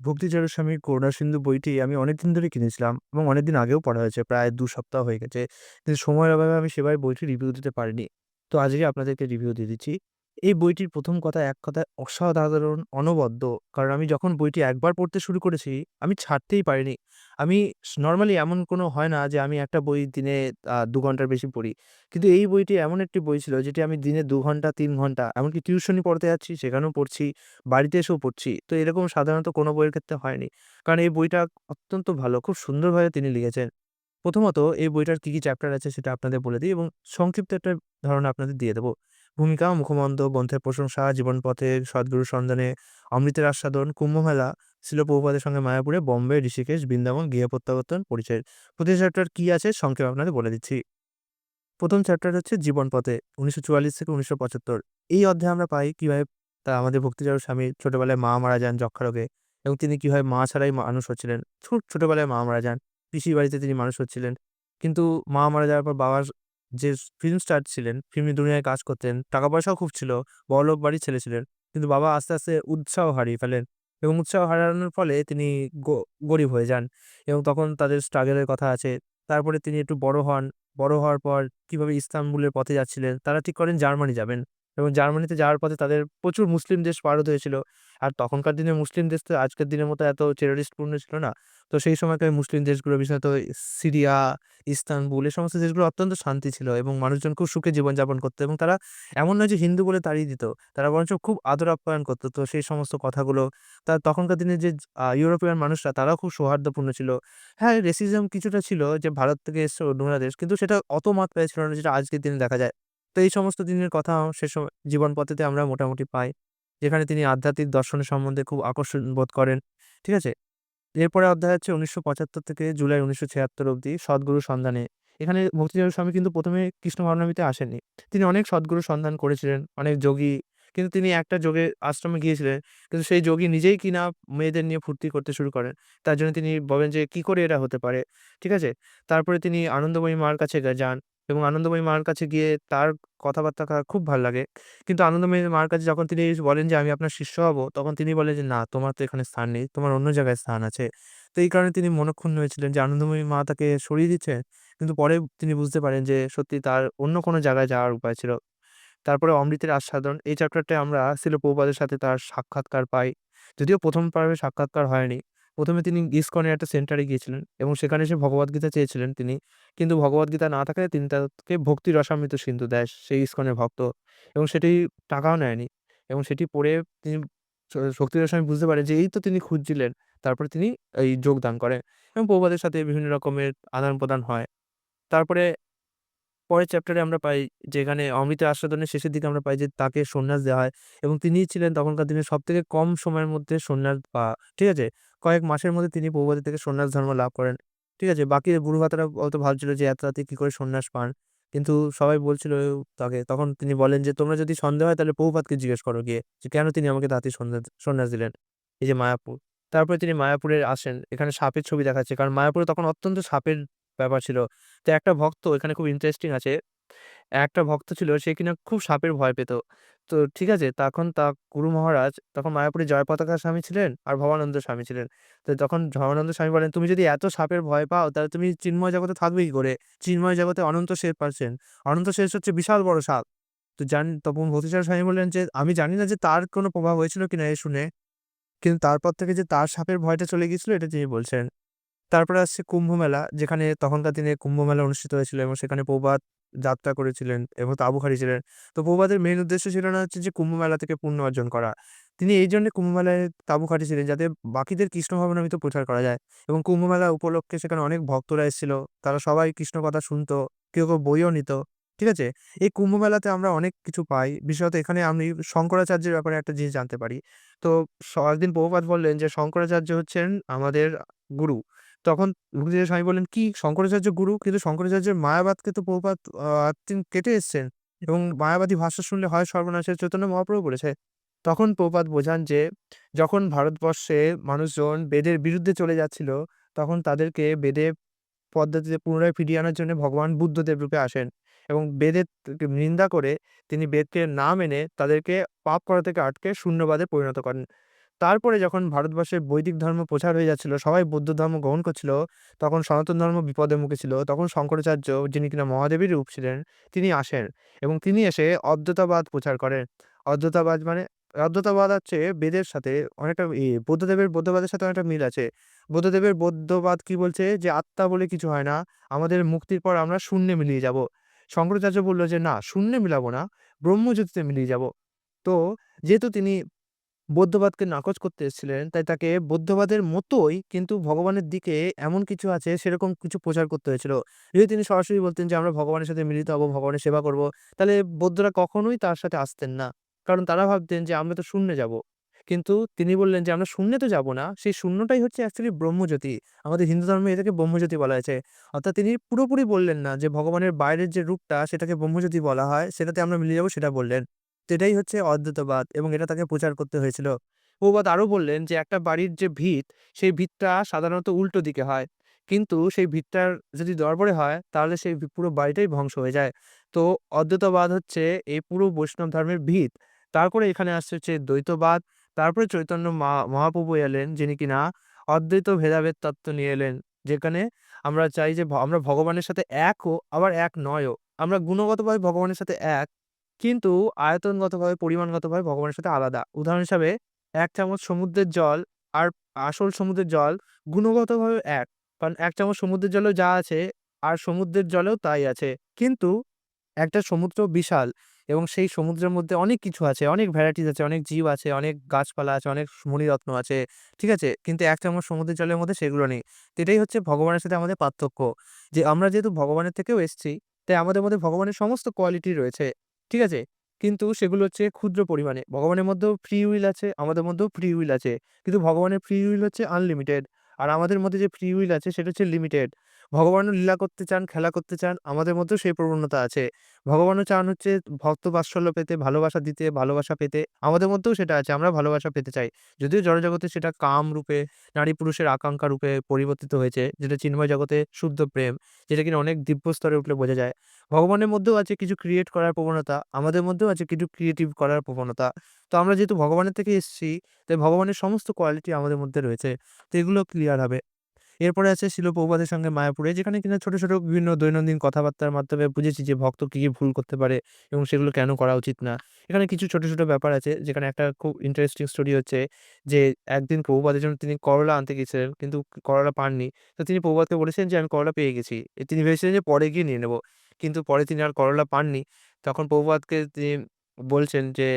ভক্তিচরণ স্বামীর করুণা সিন্ধু বইটি আমি অনেকদিন ধরে কিনেছিলাম এবং অনেকদিন আগেও পড়া হয়েছে। প্রায় দু সপ্তাহ হয়ে গেছে। কিন্তু সময়ের অভাবে আমি সেভাবে বইটি রিভিউ দিতে পারিনি। তো আজকে আপনাদেরকে রিভিউ দিয়ে দিচ্ছি। এই বইটির প্রথম কথা এক কথায় অসাধারণ অনবদ্য। কারণ আমি যখন বইটি একবার পড়তে শুরু করেছি, আমি ছাড়তেই পারিনি। আমি নর্মালি এমন কোনো হয় না যে আমি একটা বই দিনে দু ঘণ্টার বেশি পড়ি। কিন্তু এই বইটি এমন একটি বই ছিল যেটি আমি দিনে দু ঘণ্টা তিন ঘণ্টা এমনকি টিউশনি পড়তে যাচ্ছি সেখানেও পড়ছি, বাড়িতে এসেও পড়ছি। তো এরকম সাধারণত কোনো বইয়ের ক্ষেত্রে হয়নি। কারণ এই বইটা অত্যন্ত ভালো, খুব সুন্দরভাবে তিনি লিখেছেন। প্রথমত এই বইটার কী কী চ্যাপ্টার আছে সেটা আপনাদের বলে দিই এবং সংক্ষিপ্ত একটা ধারণা আপনাদের দিয়ে দেব। ভূমিকা, মুখমন্দ, গ্রন্থের প্রশংসা, জীবনপথে, সদ্গুরু সন্ধানে, অমৃতের আস্বাদন, কুম্ভমেলা, শিল প্রভুপাদের সঙ্গে মায়াপুরে, বোম্বে, ঋষিকেশ, বৃন্দাবন, গৃহ প্রত্যাবর্তন, পরিচয়। প্রতি চ্যাপ্টার কি আছে সংক্ষেপে আপনাদের বলে দিচ্ছি। প্রথম চ্যাপ্টার হচ্ছে জীবনপথে ১৯৪৪ থেকে ১৯৭৫ এই অধ্যায়ে আমরা পাই কীভাবে তা আমাদের ভক্তিচরণ স্বামী ছোটবেলায় মা মারা যান যক্ষ্মা রোগে এবং তিনি কীভাবে মা ছাড়াই মানুষ হচ্ছিলেন। ছোট ছোটবেলায় মা মারা যান। পিসির বাড়িতে তিনি মানুষ হচ্ছিলেন। কিন্তু মা মারা যাওয়ার পর বাবার যে ফিল্ম স্টার ছিলেন, ফিল্মি দুনিয়ায় কাজ করতেন, টাকা পয়সাও খুব ছিল, বড়লোক বাড়ির ছেলে ছিলেন। কিন্তু বাবা আস্তে, আস্তে উৎসাহ হারিয়ে ফেলেন এবং উৎসাহ হারানোর ফলে তিনি গরিব হয়ে যান এবং তখন তাদের স্ট্রাগেলের কথা আছে। তারপরে তিনি একটু বড় হন। বড় হওয়ার পর কীভাবে ইস্তানবুলের পথে যাচ্ছিলেন, তারা ঠিক করেন জার্মানি যাবেন এবং জার্মানিতে যাওয়ার পথে তাদের প্রচুর মুসলিম দেশ পার হতে হয়েছিল। আর তখনকার দিনে মুসলিম দেশ তো আজকের দিনের মতো এত টেররিস্ট পূর্ণ ছিল না। তো সেই সময়কার মুসলিম দেশগুলো বিশেষত সিরিয়া, ইস্তানবুল এই সমস্ত দেশগুলো অত্যন্ত শান্তি ছিল এবং মানুষজন খুব সুখে জীবনযাপন করতো এবং তারা এমন নয় যে হিন্দু বলে তাড়িয়ে দিত। তারা বরঞ্চ খুব আদর আপ্যায়ন করতো তো সেই সমস্ত কথাগুলো তা তখনকার দিনে যে ইউরোপিয়ান মানুষরা তারাও খুব সৌহার্দ্যপূর্ণ ছিল। হ্যাঁ, রেসিজম কিছুটা ছিল যে ভারত থেকে এসছে অন্যরা দেশ। কিন্তু সেটা অত মাত্রায় ছিল না যেটা আজকের দিনে দেখা যায়। তো এই সমস্ত দিনের কথা সে সময় জীবন পথেতে আমরা মোটামুটি পাই। যেখানে তিনি আধ্যাত্মিক দর্শনের সম্বন্ধে খুব আকর্ষণ বোধ করেন। ঠিক আছে? এরপরে অধ্যায় হচ্ছে ১৯৭৫ থেকে জুলাই ১৯৭৬ অবধি সদ্গুরুর সন্ধানে। এখানে ভক্তিচরণ স্বামী কিন্তু প্রথমে কৃষ্ণ ভাবনামৃতে আসেননি। তিনি অনেক সদ্গুরুর সন্ধান করেছিলেন, অনেক যোগী কিন্তু তিনি একটা যোগের আশ্রমে গিয়েছিলেন। কিন্তু সেই যোগী নিজেই কিনা মেয়েদের নিয়ে ফুর্তি করতে শুরু করেন। তার জন্য তিনি বলেন যে, "কি করে এরা হতে পারে?" ঠিক আছে? তারপরে তিনি আনন্দময়ী মার কাছে যান এবং আনন্দময়ী মার কাছে গিয়ে তার কথাবার্তা খুব ভালো লাগে। কিন্তু আনন্দময়ী মার কাছে যখন তিনি বলেন যে, "আমি আপনার শিষ্য হব," তখন তিনি বলেন যে, "না, তোমার তো এখানে স্থান নেই। তোমার অন্য জায়গায় স্থান আছে।" তো এই কারণে তিনি মনঃক্ষুণ্ণ হয়েছিলেন যে আনন্দময়ী মা তাকে সরিয়ে দিচ্ছেন। কিন্তু পরে তিনি বুঝতে পারেন যে সত্যি তার অন্য কোনো জায়গায় যাওয়ার উপায় ছিল। তারপরে অমৃতের আস্বাদন এই চ্যাপ্টারটায় আমরা শিল প্রভুপাদের সাথে তার সাক্ষাৎকার পাই। যদিও ১ম পর্বে সাক্ষাৎকার হয়নি। ১ম এ তিনি ইসকনের একটা সেন্টারে গিয়েছিলেন এবং সেখানে এসে ভগবদ্গীতা চেয়েছিলেন তিনি। কিন্তু ভগবদ্গীতা না থাকায় তিনি তাকে ভক্তি রসামৃত সিন্ধু দেয় সেই ইসকনের ভক্ত এবং সেটি টাকাও নেয়নি এবং সেটি পড়ে তিনি স শক্তি রসামী বুঝতে পারেন যে এই তো তিনি খুঁজছিলেন। তারপরে তিনি এই যোগদান করেন এবং প্রবাদের সাথে বিভিন্ন রকমের আদান-প্রদান হয়। তারপরে পরের চ্যাপ্টারে আমরা পাই যেখানে অমৃতের আস্বাদনের শেষের দিকে আমরা পাই যে তাকে সন্ন্যাস দেওয়া হয় এবং তিনিই ছিলেন তখনকার দিনে সব থেকে কম সময়ের মধ্যে সন্ন্যাস পাওয়া। ঠিক আছে? কয়েক মাসের মধ্যে তিনি প্রভুপাদের থেকে সন্ন্যাস ধর্ম লাভ করেন। ঠিক আছে? বাকি গুরু ভাতারা হয়তো ভাবছিল যে এত তাড়াতাড়ি কী করে সন্ন্যাস পান। কিন্তু সবাই বলছিল তাকে তখন তিনি বলেন যে, "তোমরা যদি সন্দেহ হয় তাহলে প্রভুপাদকে জিজ্ঞেস করো গিয়ে যে কেন তিনি আমাকে তাড়াতাড়ি সন্ন্যাস সন্ন্যাস দিলেন?" এই যে মায়াপুর। তারপরে তিনি মায়াপুরে আসেন। এখানে সাপের ছবি দেখাচ্ছে। কারণ মায়াপুরে তখন অত্যন্ত সাপের ব্যাপার ছিল। তো একটা ভক্ত এখানে খুব ইন্টারেস্টিং আছে। একটা ভক্ত ছিল সে কিনা খুব সাপের ভয় পেত। তো ঠিক আছে? তখন তা গুরু মহারাজ তখন মায়াপুরে জয়পতাকা স্বামী ছিলেন আর ভবানন্দ স্বামী ছিলেন। তো তখন ভবানন্দ স্বামী বলেন, "তুমি যদি এত সাপের ভয় পাও তাহলে তুমি চিন্ময় জগতে থাকবে কি করে? চিন্ময় জগতে অনন্ত শেষ আছেন। অনন্ত শেষ হচ্ছে বিশাল বড় সাপ।" তো জান তখন ভতিচার স্বামী বললেন যে, "আমি জানি না যে তার কোনো প্রভাব হয়েছিল কিনা এ শুনে। কিন্তু তারপর থেকে যে তার সাপের ভয়টা চলে গিয়েছিল এটা তিনি বলছেন।" তারপরে আসছে কুম্ভমেলা যেখানে তখনকার দিনে কুম্ভমেলা অনুষ্ঠিত হয়েছিল এবং সেখানে প্রবাদ যাত্রা করেছিলেন এবং তাঁবু খাটিয়েছিলেন। তো প্রবাদের মেন উদ্দেশ্য ছিল না হচ্ছে যে কুম্ভমেলা থেকে পুণ্য অর্জন করা। তিনি এই জন্য কুম্ভ মেলায় তাঁবু খাটিয়েছিলেন যাতে বাকিদের কৃষ্ণ ভাবনামৃত প্রচার করা যায় এবং কুম্ভমেলা উপলক্ষে সেখানে অনেক ভক্তরা এসেছিল। তারা সবাই কৃষ্ণ কথা শুনত। কেউ, কেউ বইও নিত। ঠিক আছে? এই কুম্ভমেলাতে আমরা অনেক কিছু পাই। বিশেষত এখানে আমি শঙ্করাচার্যের ব্যাপারে একটা জিনিস জানতে পারি। তো একদিন প্রভুপাদ বললেন যে শঙ্করাচার্য হচ্ছেন আমাদের গুরু। তখন ভক্তিচরণ স্বামী বললেন, "কি শঙ্করাচার্য গুরু? কিন্তু শঙ্করাচার্যের মায়াবাদকে তো প্রভুপাদ আ তিনি কেটে এসছেন এবং মায়াবাদী ভাষা শুনলে হয় সর্বনাশের চৈতন্য মহাপ্রভু বলেছে।" তখন প্রপাত বোঝান যে যখন ভারতবর্ষে মানুষজন বেদের বিরুদ্ধে চলে যাচ্ছিল, তখন তাদেরকে বেদে পদ্ধতিতে পুনরায় ফিরিয়ে আনার জন্য ভগবান বুদ্ধদেব রূপে আসেন এবং বেদের নিন্দা করে তিনি বেদকে না মেনে তাদেরকে পাপ করা থেকে আটকে শূন্যবাদে পরিণত করেন। তারপরে যখন ভারতবর্ষে বৈদিক ধর্ম প্রচার হয়ে যাচ্ছিল, সবাই বৌদ্ধ ধর্ম গ্রহণ করছিল, তখন সনাতন ধর্ম বিপদের মুখে ছিল। তখন শঙ্করাচার্য যিনি কিনা মহাদেবের রূপ ছিলেন, তিনি আসেন এবং তিনি এসে অদ্বৈতবাদ প্রচার করেন। অদ্বৈতবাদ মানে অদ্বৈতবাদ হচ্ছে বেদের সাথে অনেকটা বুদ্ধদেবের বৌদ্ধবাদের সাথে অনেকটা মিল আছে। বৌদ্ধদেবের বৌদ্ধবাদ কি বলছে যে আত্মা বলে কিছু হয় না। আমাদের মুক্তির পর আমরা শূন্যে মিলিয়ে যাব। শঙ্করাচার্য বলল যে না শূন্যে মিলাবো না, ব্রহ্মজ্যোতিতে মিলিয়ে যাব। তো যেহেতু তিনি বৌদ্ধবাদকে নাকচ করতে এসেছিলেন, তাই তাকে বৌদ্ধবাদের মতোই কিন্তু ভগবানের দিকে এমন কিছু আছে সেরকম কিছু প্রচার করতে হয়েছিল। যদি তিনি সরাসরি বলতেন যে আমরা ভগবানের সাথে মিলিত হব, ভগবানের সেবা করব, তাহলে বৌদ্ধরা কখনোই তার সাথে আসতেন না। কারণ তারা ভাবতেন যে আমরা তো শূন্যে যাব। কিন্তু তিনি বললেন যে আমরা শূন্যে তো যাব না। সেই শূন্যটাই হচ্ছে অ্যাকচুয়ালি ব্রহ্মজ্যোতি। আমাদের হিন্দু ধর্মে এটাকে ব্রহ্মজ্যোতি বলা হয়েছে। অর্থাৎ তিনি পুরোপুরি বললেন না যে ভগবানের বাইরের যে রূপটা সেটাকে ব্রহ্মজ্যোতি বলা হয়, সেটাতে আমরা মিলে যাব সেটা বললেন। এটাই হচ্ছে অদ্বৈতবাদ এবং এটা তাকে প্রচার করতে হয়েছিল। প্রভুপাদ আরও বললেন যে একটা বাড়ির যে ভিত, সেই ভিতটা সাধারণত উল্টো দিকে হয়। কিন্তু সেই ভিতটার যদি দরবরে হয় তাহলে সেই পুরো বাড়িটাই ধ্বংস হয়ে যায়। তো অদ্বৈতবাদ হচ্ছে এই পুরো বৈষ্ণব ধর্মের ভিত। তারপরে এখানে আসছে হচ্ছে দ্বৈতবাদ। তারপরে চৈতন্য মহা মহাপ্রভু এলেন যিনি কিনা অদ্বৈত ভেদাভেদ তত্ত্ব নিয়ে এলেন। যেখানে আমরা চাই যে আমরা ভগবানের সাথে একও আবার এক নয়ও। আমরা গুণগতভাবে ভগবানের সাথে এক। কিন্তু আয়তনগতভাবে, পরিমাণগতভাবে ভগবানের সাথে আলাদা। উদাহরণ হিসাবে এক চামচ সমুদ্রের জল আর আসল সমুদ্রের জল গুণগতভাবে এক। কারণ এক চামচ সমুদ্রের জলেও যা আছে আর সমুদ্রের জলেও তাই আছে। কিন্তু একটা সমুদ্র বিশাল এবং সেই সমুদ্রের মধ্যে অনেক কিছু আছে, অনেক ভ্যারাইটিস আছে, অনেক জীব আছে, অনেক গাছপালা আছে, অনেক মণিরত্ন আছে। ঠিক আছে? কিন্তু এক চামচ সমুদ্রের জলের মধ্যে সেগুলো নেই। এটাই হচ্ছে ভগবানের সাথে আমাদের পার্থক্য। যে আমরা যেহেতু ভগবানের থেকেও এসেছি, তাই আমাদের মধ্যে ভগবানের সমস্ত কোয়ালিটি রয়েছে। ঠিক আছে? কিন্তু সেগুলো হচ্ছে ক্ষুদ্র পরিমাণে। ভগবানের মধ্যেও ফ্রি উইল আছে, আমাদের মধ্যেও ফ্রি উইল আছে। কিন্তু ভগবানের ফ্রি উইল হচ্ছে আনলিমিটেড। আর আমাদের মধ্যে যে ফ্রি উইল আছে সেটা হচ্ছে লিমিটেড। ভগবানও লীলা করতে চান, খেলা করতে চান, আমাদের মধ্যেও সেই প্রবণতা আছে। ভগবানও চান হচ্ছে ভক্ত বাৎসল্য পেতে, ভালোবাসা দিতে, ভালোবাসা পেতে। আমাদের মধ্যেও সেটা আছে। আমরা ভালোবাসা পেতে চাই। যদিও জড়জগতে সেটা কাম রূপে, নারী পুরুষের আকাঙ্ক্ষা রূপে পরিবর্তিত হয়েছে। যেটা চিন্ময় জগতে শুদ্ধ প্রেম। যেটা কিনা অনেক দিব্য স্তরে উঠলে বোঝা যায়। ভগবানের মধ্যেও আছে কিছু ক্রিয়েট করার প্রবণতা, আমাদের মধ্যেও আছে কিছু ক্রিয়েটিভ করার প্রবণতা। তো আমরা যেহেতু ভগবানের থেকে এসেছি, তাই ভগবানের সমস্ত কোয়ালিটি আমাদের মধ্যে রয়েছে। তো এগুলো ক্লিয়ার হবে। এরপরে আছে শিল প্রভুপাদের সঙ্গে মায়াপুরে যেখানে কিনা ছোট, ছোট বিভিন্ন দৈনন্দিন কথাবার্তার মাধ্যমে বুঝেছি যে ভক্ত কী কী ভুল করতে পারে এবং সেগুলো কেন করা উচিত না। এখানে কিছু ছোট, ছোট ব্যাপার আছে যেখানে একটা খুব ইন্টারেস্টিং স্টোরি হচ্ছে যে একদিন প্রভুপাদের জন্য তিনি করলা আনতে গেছিলেন কিন্তু করলা পাননি। তো তিনি প্রভুপাদকে বলেছিলেন যে আমি করলা পেয়ে গেছি। তিনি ভেবেছিলেন যে পরে গিয়ে নিয়ে নেব। কিন্তু পরে তিনি আর করলা পাননি। তখন প্রভুপাদকে তিনি বলছেন যে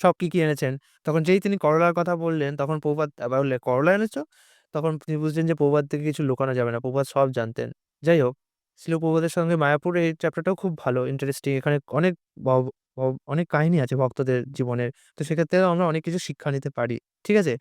সব কী কী এনেছেন? তখন যেই তিনি করলার কথা বললেন তখন প্রভুপাদ আবার বললেন, "করলা এনেছো?" তখন তিনি বুঝলেন যে প্রভাত থেকে কিছু লুকানো যাবে না। প্রভাত সব জানতেন। যাই হোক, শিল প্রভাতের সঙ্গে মায়াপুর এই চ্যাপ্টারটাও খুব ভালো, ইন্টারেস্টিং। এখানে অনেক অনেক কাহিনী আছে ভক্তদের জীবনের। তো সেক্ষেত্রে আমরা অনেক কিছু শিক্ষা নিতে পারি। ঠিক আছে?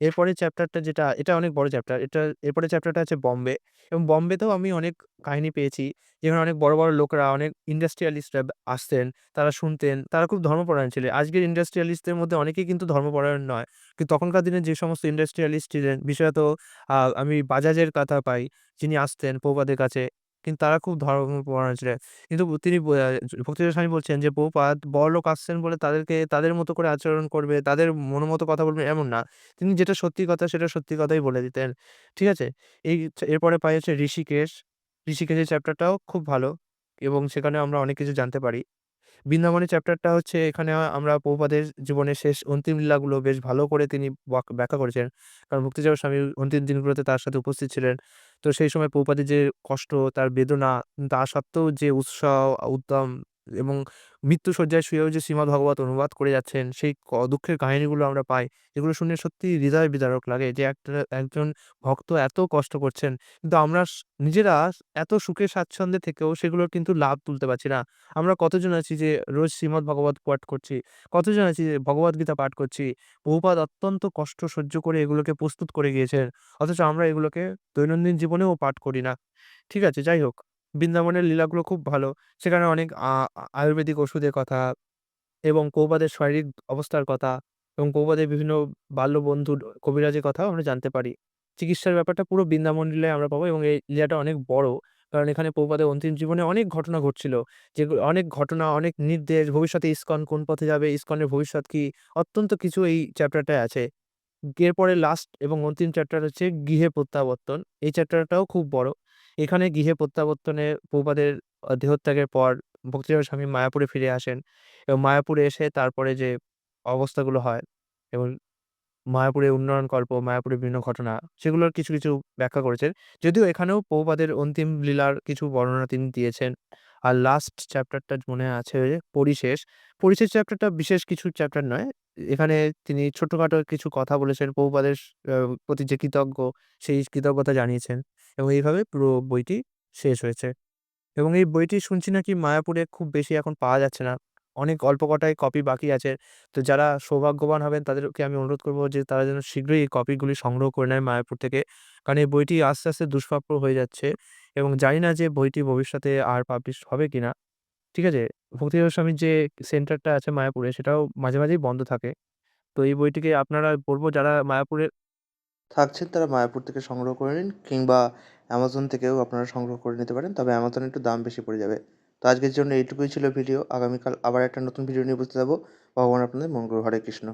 এরপরের চ্যাপ্টারটা যেটা এটা অনেক বড় চ্যাপ্টার। এটা এরপরের চ্যাপ্টারটা আছে বম্বে এবং বম্বেতেও আমি অনেক কাহিনী পেয়েছি। যেখানে অনেক বড়, বড় লোকরা অনেক ইন্ডাস্ট্রিয়ালিস্টরা আসতেন, তারা শুনতেন, তারা খুব ধর্মপরায়ণ ছিলেন। আজকের ইন্ডাস্ট্রিয়ালিস্টদের মধ্যে অনেকেই কিন্তু ধর্মপরায়ণ নয়। কিন্তু তখনকার দিনে যে সমস্ত ইন্ডাস্ট্রিয়ালিস্ট ছিলেন, বিশেষত আমি বাজাজের কথা পাই, যিনি আসতেন প্রভুপাদের কাছে। কিন্তু তারা খুব ধর্মপরায়ণ ছিলেন। কিন্তু তিনি ব স্বামী বলছেন যে প্রভুপাদ বড়লোক আসছেন বলে তাদেরকে তাদের মতো করে আচরণ করবে, তাদের মনোমতো কথা বলবে এমন না। তিনি যেটা সত্যি কথা সেটা সত্যি কথাই বলে দিতেন। ঠিক আছে? এই এরপরে পাই হচ্ছে ঋষিকেশ। ঋষিকেশের চ্যাপ্টারটাও খুব ভালো এবং সেখানে আমরা অনেক কিছু জানতে পারি। বৃন্দাবনের চ্যাপ্টারটা হচ্ছে এখানে আমরা পৌপাদের জীবনের শেষ অন্তিম লীলাগুলো বেশ ভালো করে তিনি ব্যাখ্যা করেছেন। কারণ ভক্তিসাগর স্বামী অন্তিম দিনগুলোতে তার সাথে উপস্থিত ছিলেন। তো সেই সময় প্রভুপাদের যে কষ্ট, তার বেদনা, তা সত্ত্বেও যে উৎসাহ, উদ্যম এবং মৃত্যুশয্যায় শুয়েও যে শ্রীমদ্ভগবত অনুবাদ করে যাচ্ছেন, সেই দুঃখের কাহিনীগুলো আমরা পাই। এগুলো শুনে সত্যি হৃদয় বিদারক লাগে যে একটা একজন ভক্ত এত কষ্ট করছেন। কিন্তু আমরা নিজেরা এত সুখে স্বাচ্ছন্দ্যে থেকেও সেগুলোর কিন্তু লাভ তুলতে পারছি না। আমরা কতজন আছি যে রোজ শ্রীমদ্ভগবত পাঠ করছি, কতজন আছি যে ভগবদ্গীতা পাঠ করছি। প্রভুপাদ অত্যন্ত কষ্ট সহ্য করে এগুলোকে প্রস্তুত করে গিয়েছেন। অথচ আমরা এগুলোকে দৈনন্দিন জীবনেও পাঠ করি না। ঠিক আছে? যাই হোক, বৃন্দাবনের লীলাগুলো খুব ভালো। সেখানে অনেক আ আয়ুর্বেদিক ওষুধের কথা এবং প্রভুপাদের শারীরিক অবস্থার কথা এবং প্রভুপাদের বিভিন্ন বাল্যবন্ধুর কবিরাজের কথাও আমরা জানতে পারি। চিকিৎসার ব্যাপারটা পুরো বৃন্দাবন লীলায় আমরা পাবো এবং এই লীলাটা অনেক বড়। কারণ এখানে প্রভুপাদের অন্তিম জীবনে অনেক ঘটনা ঘটছিল। যেগুলো অনেক ঘটনা, অনেক নির্দেশ, ভবিষ্যতে ইসকন কোন পথে যাবে, ইসকনের ভবিষ্যৎ কি? অত্যন্ত কিছু এই চ্যাপ্টারটায় আছে। এরপরে লাস্ট এবং অন্তিম চ্যাপ্টার হচ্ছে গৃহে প্রত্যাবর্তন। এই চ্যাপ্টারটাও খুব বড়। এখানে গৃহে প্রত্যাবর্তনে প্রভুপাদের দেহত্যাগের পর ভক্তিরাম স্বামী মায়াপুরে ফিরে আসেন এবং মায়াপুরে এসে তারপরে যে অবস্থাগুলো হয় এবং মায়াপুরে উন্নয়ন কল্প মায়াপুরে বিভিন্ন ঘটনা সেগুলোর কিছু, কিছু ব্যাখ্যা করেছেন। যদিও এখানেও প্রভুপাদের অন্তিম লীলার কিছু বর্ণনা তিনি দিয়েছেন। আর লাস্ট চ্যাপ্টারটা মনে আছে পরিশেষ। পরিশেষ চ্যাপ্টারটা বিশেষ কিছু চ্যাপ্টার নয়। এখানে তিনি ছোটখাটো কিছু কথা বলেছেন আ প্রতি যে কৃতজ্ঞ, সেই কৃতজ্ঞতা জানিয়েছেন এবং এইভাবে পুরো বইটি শেষ হয়েছে। এবং এই বইটি শুনছি নাকি মায়াপুরে খুব বেশি এখন পাওয়া যাচ্ছে না। অনেক অল্প কটাই কপি বাকি আছে। তো যারা সৌভাগ্যবান হবেন, তাদেরকে আমি অনুরোধ করব যে তারা যেন শীঘ্রই এই কপিগুলি সংগ্রহ করে নেয় মায়াপুর থেকে। কারণ এই বইটি আস্তে, আস্তে দুষ্প্রাপ্য হয়ে যাচ্ছে এবং জানি না যে বইটি ভবিষ্যতে আর পাবলিশ হবে কিনা। ঠিক আছে? ভক্তিরাম স্বামীর যে সেন্টারটা আছে মায়াপুরে সেটাও মাঝে, মাঝেই বন্ধ থাকে। তো এই বইটিকে আপনারা বলব যারা মায়াপুরে থাকছেন তারা মায়াপুর থেকে সংগ্রহ করে নিন কিংবা অ্যামাজন থেকেও আপনারা সংগ্রহ করে নিতে পারেন। তবে অ্যামাজনে একটু দাম বেশি পড়ে যাবে। তো আজকের জন্য এইটুকুই ছিল ভিডিও। আগামীকাল আবার একটা নতুন ভিডিও নিয়ে উপস্থিত যাব ভগবান আপনাদের মঙ্গল হরে কৃষ্ণ।